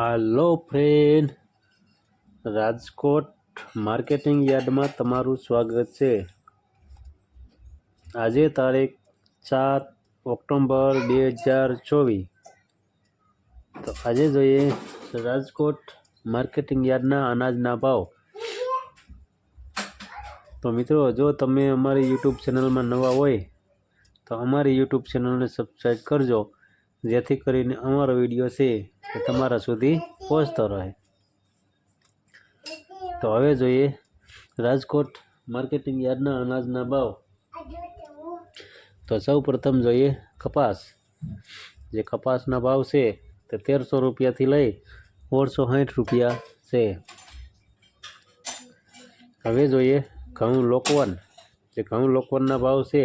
હાલો friend, Rajkot marketing યાર્ડમાં તમારું સ્વાગત છે. આજે તારીખ સાત ઓક્ટોબર બે હજાર ચોવીસ. તો આજે જોઈએ રાજકોટ માર્કેટિંગ યાર્ડના અનાજના ભાવ. તો મિત્રો, જો તમે અમારી યુટ્યુબ ચેનલમાં નવા હોય, તો અમારી યુટ્યુબ ચેનલને સબસ્ક્રાઈબ કરજો. જેથી કરીને અમારો વીડિયો છે એ તમારા સુધી પહોંચતો રહે. તો હવે જોઈએ રાજકોટ માર્કેટિંગ યાર્ડના અનાજના ભાવ. તો સૌ પ્રથમ જોઈએ કપાસ. જે કપાસના ભાવ છે તે તેરસો રૂપિયાથી લઈ ઓળસો સાઠ રૂપિયા છે. હવે જોઈએ ઘઉં લોકવન. જે ઘઉં લોકવનના ભાવ છે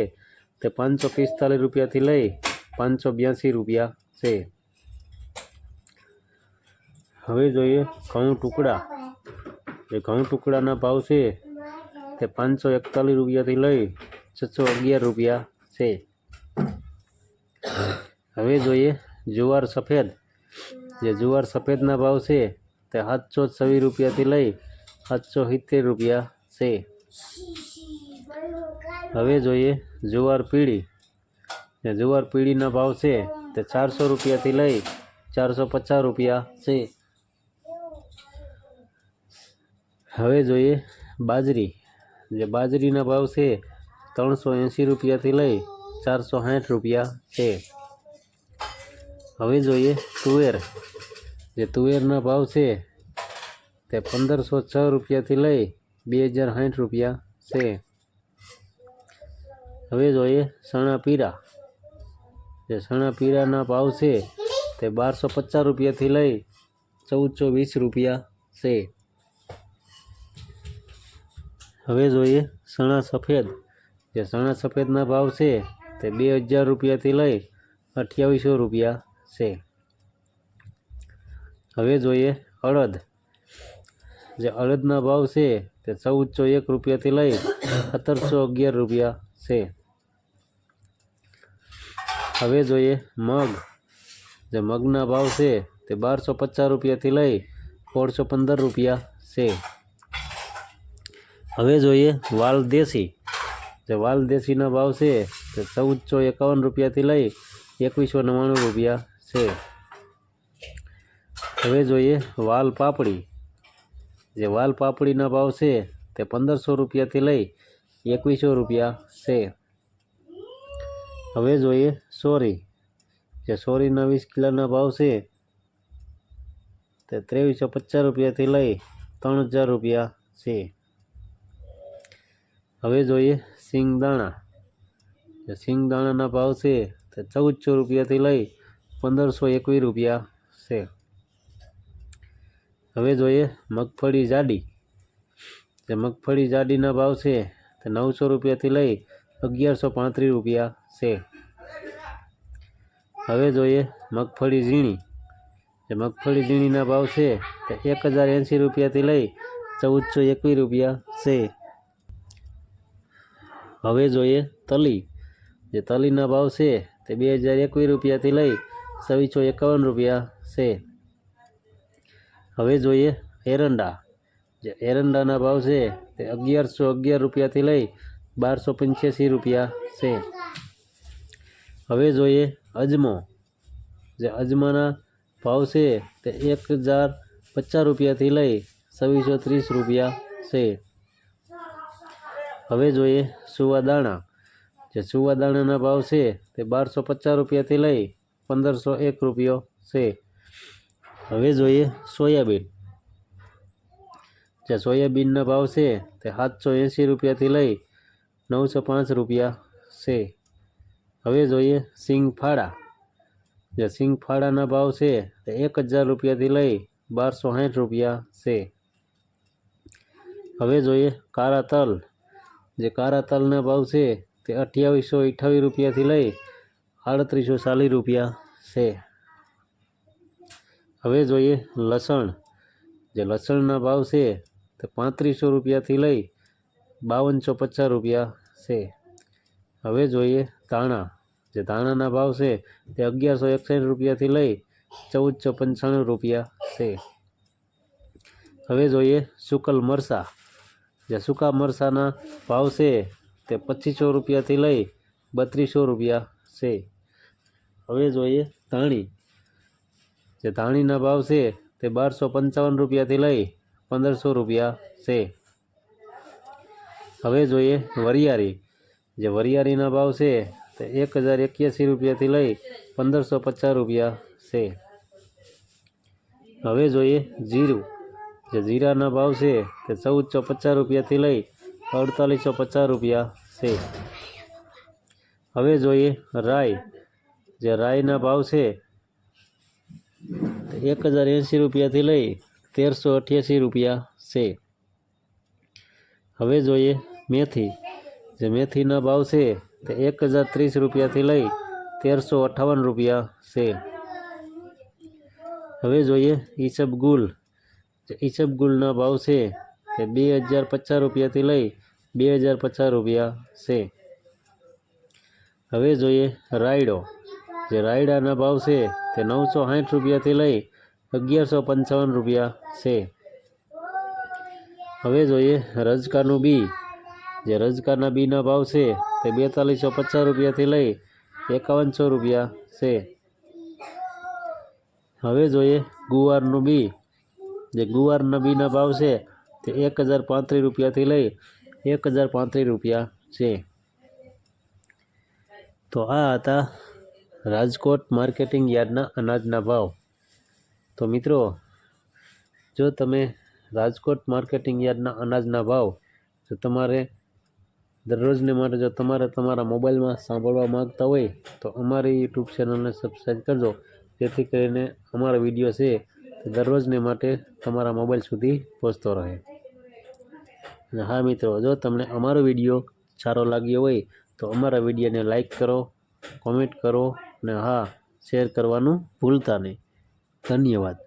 તે પાંચસો પિસ્તાલીસ રૂપિયાથી લઈ પાંચસો બ્યાસી રૂપિયા છે. હવે જોઈએ ઘઉં ટુકડા. જે ઘઉં ટુકડાના ભાવ છે તે પાંચસો એકતાલીસ રૂપિયાથી લઈ છસો અગિયાર રૂપિયા છે. હવે જોઈએ જુવાર સફેદ. જે જુવાર સફેદના ભાવ છે તે સાતસો છવ્વીસ રૂપિયાથી લઈ સાતસો સિત્તેર રૂપિયા છે. હવે જોઈએ જુવાર પીળી. જે જુવાર પીળીના ભાવ છે તે ચારસો રૂપિયાથી લઈ ચારસો પચાસ રૂપિયા છે. હવે જોઈએ બાજરી. જે બાજરીના ભાવ છે ત્રણસો એંસી રૂપિયાથી લઈ ચારસો સાઠ રૂપિયા છે. હવે જોઈએ તુવેર. જે તુવેરના ભાવ છે તે પંદરસો છ રૂપિયાથી લઈ બે હજાર સાઠ રૂપિયા છે. હવે જોઈએ સણા પીરા જે સણા પીરાના ભાવ છે, તે બારસો પચાસ રૂપિયાથી લઈ ચૌદસો વીસ રૂપિયા છે. હવે જોઈએ સણા સફેદ. જે સણા સફેદના ભાવ છે, તે બે હજાર રૂપિયાથી લઈ અઠ્યાવીસો રૂપિયા છે. હવે જોઈએ અડદ. જે અડદના ભાવ છે, તે ચૌદસો એક રૂપિયાથી લઈ સત્તરસો અગિયાર રૂપિયા છે. હવે જોઈએ મગ. જે મગના ભાવ છે તે બારસો પચાસ રૂપિયાથી લઈ સોળસો પંદર રૂપિયા છે. હવે જોઈએ વાલ દેશી. જે વાલ દેશીના ભાવ છે તે ચૌદસો એકાવન રૂપિયાથી લઈ એકવીસો નવ્વાણું રૂપિયા છે. હવે જોઈએ વાલ પાપડી. જે વાલ પાપડીના ભાવ છે તે પંદરસો રૂપિયાથી લઈ એકવીસો રૂપિયા છે. હવે જોઈએ, સોરી. જે સોરીના વીસ કિલોના ભાવ છે, તે ત્રેવીસો પચાસ રૂપિયાથી લઈ ત્રણ હજાર રૂપિયા છે. હવે જોઈએ સિંગદાણા. સિંગદાણાના ભાવ છે, તે ચૌદસો રૂપિયાથી લઈ પંદરસો એકવીસ રૂપિયા છે. હવે જોઈએ મગફળી જાડી. જે મગફળી જાડીના ભાવ છે, તે નવસો રૂપિયાથી લઈ અગિયારસો પાંત્રીસ રૂપિયા છે. હવે જોઈએ મગફળી ઝીણી. જે મગફળી ઝીણીના ભાવ છે તે એક હજાર એંસી રૂપિયાથી લઈ ચૌદસો એકવીસ રૂપિયા છે. હવે જોઈએ તલી. જે તલીના ભાવ છે તે બે હજાર એકવીસ રૂપિયાથી લઈ છવ્વીસો એકાવન રૂપિયા છે. હવે જોઈએ એરંડા. જે એરંડાના ભાવ છે તે અગિયારસો અગિયાર રૂપિયાથી લઈ બારસો પંચ્યાસી રૂપિયા છે. હવે જોઈએ અજમો. જે અજમાના ભાવ છે તે એક હજાર પચાસ રૂપિયાથી લઈ છવ્વીસો ત્રીસ રૂપિયા છે. હવે જોઈએ સુવાદાણા જે સુવાદાણાના ભાવ છે તે બારસો પચાસ રૂપિયાથી લઈ પંદરસો એક રૂપિયો છે. હવે જોઈએ સોયાબીન. જે સોયાબીનના ભાવ છે તે સાતસો એંસી રૂપિયાથી લઈ નવસો પાંચ રૂપિયા છે. હવે જોઈએ સિંગફાળા. જે સિંગફાળાના ભાવ છે તે એક હજાર રૂપિયાથી લઈ બારસો સાઠ રૂપિયા છે. હવે જોઈએ કાળા તલ જે કાળા તલના ભાવ છે તે અઠ્યાવીસો અઠ્યાવીસ રૂપિયાથી લઈ આડત્રીસો ચાલીસ રૂપિયા છે. હવે જોઈએ લસણ. જે લસણના ભાવ છે તે પાંત્રીસો રૂપિયાથી લઈ બાવનસો પચાસ રૂપિયા છે. હવે જોઈએ ધાણા. જે ધાણાના ભાવ છે તે અગિયારસો એકસઠ રૂપિયાથી લઈ ચૌદસો પંચાણું રૂપિયા છે. હવે જોઈએ સુકલ મરસા. જે સૂકા મરસાના ભાવ છે તે પચીસો રૂપિયાથી લઈ બત્રીસો રૂપિયા છે. હવે જોઈએ ધાણી. જે ધાણીના ભાવ છે તે બારસો પંચાવન રૂપિયાથી લઈ પંદરસો રૂપિયા છે. હવે જોઈએ વરિયાળી. જે વરિયાળીના ભાવ છે તે એક હજાર એક્યાસી રૂપિયાથી લઈ પંદરસો પચાસ રૂપિયા છે. હવે જોઈએ જીરું. જે જીરાના ભાવ છે તે ચૌદસો પચાસ રૂપિયાથી લઈ અડતાલીસો પચાસ રૂપિયા છે. હવે જોઈએ રાઈ. જે રાઈના ભાવ છે એક હજાર એંસી રૂપિયાથી લઈ તેરસો અઠ્યાસી રૂપિયા છે. હવે જોઈએ મેથી. જે મેથીના ભાવ છે તે એક હજાર ત્રીસ રૂપિયાથી લઈ તેરસો અઠ્ઠાવન રૂપિયા છે. હવે જોઈએ ઈસબગુલ જે ઈસબ ભાવ છે તે બે હજાર પચાસ રૂપિયાથી લઈ બે હજાર પચાસ રૂપિયા છે. હવે જોઈએ રાયડો. જે રાયડાના ભાવ છે તે નવસો સાઠ રૂપિયાથી લઈ અગિયારસો પંચાવન રૂપિયા છે. હવે જોઈએ રજકાનું બી. જે રજકાના બીના ભાવ છે તે બેતાલીસો પચાસ રૂપિયાથી લઈ એકાવનસો રૂપિયા છે. હવે જોઈએ ગુવારનું બી. જે ગુવારના બીના ભાવ છે તે એક હજાર પાંત્રીસ રૂપિયાથી લઈ એક હજાર પાંત્રીસ રૂપિયા છે. તો આ હતા રાજકોટ માર્કેટિંગ યાર્ડના અનાજના ભાવ. તો મિત્રો, જો તમે રાજકોટ માર્કેટિંગ યાર્ડના અનાજના ભાવ જો તમારે દરરોજને માટે જો તમારે તમારા મોબાઈલમાં સાંભળવા માંગતા હોય, તો અમારી યુટ્યુબ ચેનલને સબસ્ક્રાઈબ કરજો. જેથી કરીને અમારો વીડિયો છે તે દરરોજને માટે તમારા મોબાઈલ સુધી પહોંચતો રહે. અને હા મિત્રો, જો તમને અમારો વીડિયો સારો લાગ્યો હોય, તો અમારા વિડીયોને લાઈક કરો કોમેન્ટ કરો, અને હા શેર કરવાનું ભૂલતા નહીં. ધન્યવાદ.